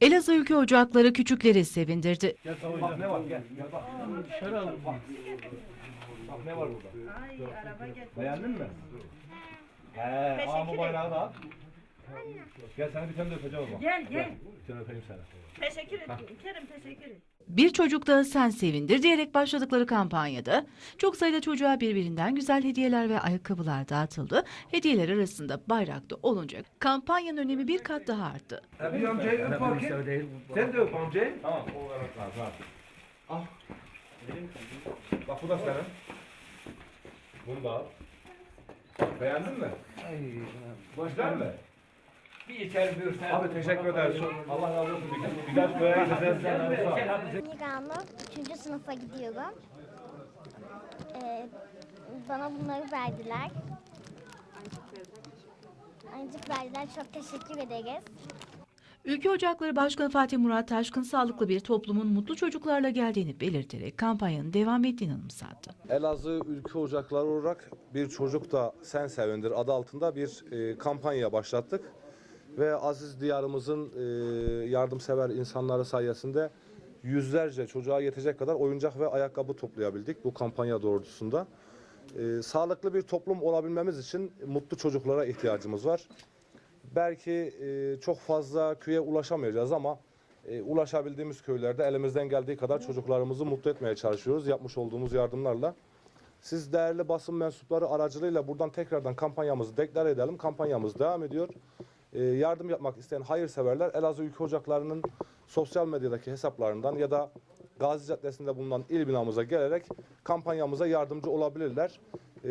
Elazığ Ülke Ocakları küçükleri sevindirdi. Bak ne var gel. Gel bak. Dışarı al. Bak. Bak ne var burada. Ay araba getir. Beğendin mi? He, bu bayrağı da al. Gel seni bir tane de öpeceğim o zaman. Gel gel. Bir tane öpeyim seni. Teşekkür ederim. Kerim teşekkür ederim. Bir çocuk da sen sevindir diyerek başladıkları kampanyada çok sayıda çocuğa birbirinden güzel hediyeler ve ayakkabılar dağıtıldı. Hediyeler arasında bayrakta olunca kampanyanın önemi bir kat daha arttı. Bir amcayı öp bakayım. Sen de öp amcayı. Tamam. O kadar lazım. Al. Bak bu da senin. Bunu da al. Beğendin mi? Güzel mi? Bir içeri buyursan. Abi teşekkür ederiz. Allah razı olsun. Bir güzel köye gideceğiz. Sen olsa. Miranur 3. sınıfa gidiyorum. Ee, bana bunları verdiler. Ayıcık verdiler. Çok teşekkür ederiz. Ülke Ocakları Başkanı Fatih Murat Taşkın sağlıklı bir toplumun mutlu çocuklarla geldiğini belirterek kampanyanın devam ettiğini anımsattı. Elazığ Ülke Ocakları olarak bir çocuk da sen sevindir adı altında bir e, kampanya başlattık. Ve aziz diyarımızın e, yardımsever insanları sayesinde yüzlerce çocuğa yetecek kadar oyuncak ve ayakkabı toplayabildik bu kampanya doğrultusunda. E, sağlıklı bir toplum olabilmemiz için mutlu çocuklara ihtiyacımız var. Belki e, çok fazla köye ulaşamayacağız ama ulaşabildiğimiz köylerde elimizden geldiği kadar çocuklarımızı mutlu etmeye çalışıyoruz yapmış olduğumuz yardımlarla. Siz değerli basın mensupları aracılığıyla buradan tekrardan kampanyamızı deklar edelim. Kampanyamız devam ediyor. E, yardım yapmak isteyen hayırseverler Elazığ Ülke Ocakları'nın sosyal medyadaki hesaplarından ya da Gazi Caddesi'nde bulunan il binamıza gelerek kampanyamıza yardımcı olabilirler. E,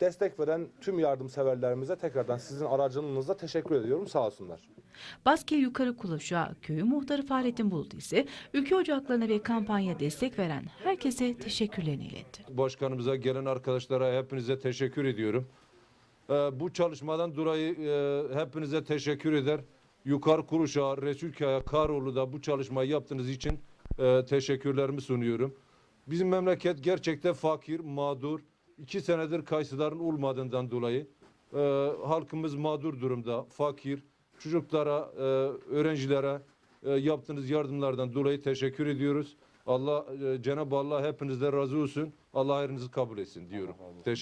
destek veren tüm yardımseverlerimize tekrardan sizin aracılığınızla teşekkür ediyorum. Sağ olsunlar. Baskil Yukarı Kulaş'a köyü muhtarı Fahrettin Bulut ise Ülke Ocakları'na ve kampanya destek veren herkese teşekkürlerini iletti. başkanımıza gelen arkadaşlara hepinize teşekkür ediyorum. Ee, bu çalışmadan dolayı e, hepinize teşekkür eder. Yukarı Kuruş'a, Resulkaya, Karoğlu da bu çalışmayı yaptığınız için e, teşekkürlerimi sunuyorum. Bizim memleket gerçekten fakir, mağdur. İki senedir kayısıların olmadığından dolayı e, halkımız mağdur durumda, fakir. Çocuklara, e, öğrencilere e, yaptığınız yardımlardan dolayı teşekkür ediyoruz. Allah, e, Cenab-ı Allah hepinizden razı olsun. Allah hayrınızı kabul etsin diyorum. Teşekkür